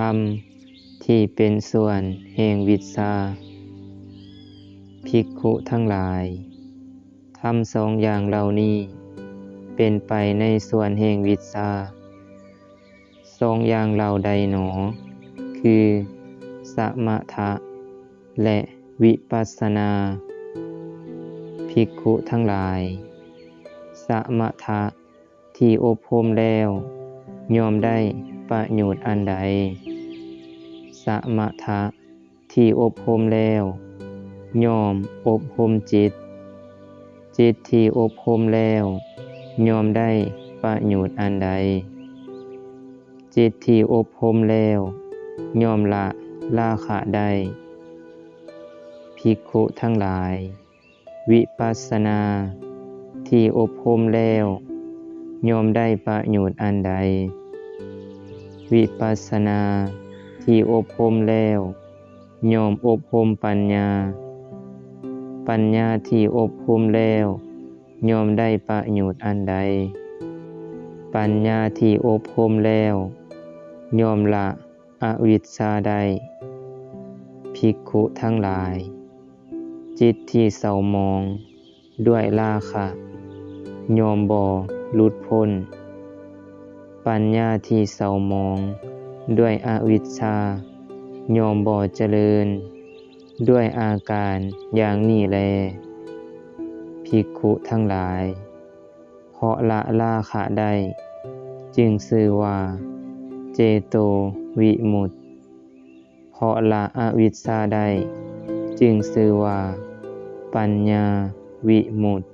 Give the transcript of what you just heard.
รรมที่เป็นส่วนแห่งวิชาภิกขุทั้งหลายทำสองอย่างเหล่านี้ เป็นไปในส่วนแห่งวิชาสองอย่างเหล่าใดหนอ คือสมถะและวิปัสสนาภิกขุทั้งหลาย สมถะที่อบรมแล้ว ยอมได้ประโยชน์อันใด สมถะที่อบรมแล้วยอมอบรมจิต จิตที่อบรมแล้วยอมได้ประโยชน์อันใด จิตที่อบรมแล้วยอมละราคะได้ภิกขุทั้งหลาย วิปัสสนา ที่อบรมแล้วยอมได้ประโยชน์อันใด วิปัสสนา ที่อบรมแล้วยอมอบรมปัญญา ปัญญาที่อบรมแล้วยอมได้ประโยชน์อันใด ปัญญาที่อบรมแล้วยอมละอวิชชาได้ภิกขุทั้งหลาย จิตที่เศร้ามอง ด้วยราคะยอมบ่หลุดพ้น ปัญญาที่เศร้ามอง ด้วยอวิชชา ยอมบ่เจริญ ด้วยอาการอย่างนี้แลภิกขุทั้งหลาย เพราะละราคะได้ จึงชื่อว่า เจโตวิมุตเพราะละอวิชชาได้ จึงชื่อว่า ปัญญาวิมุตติ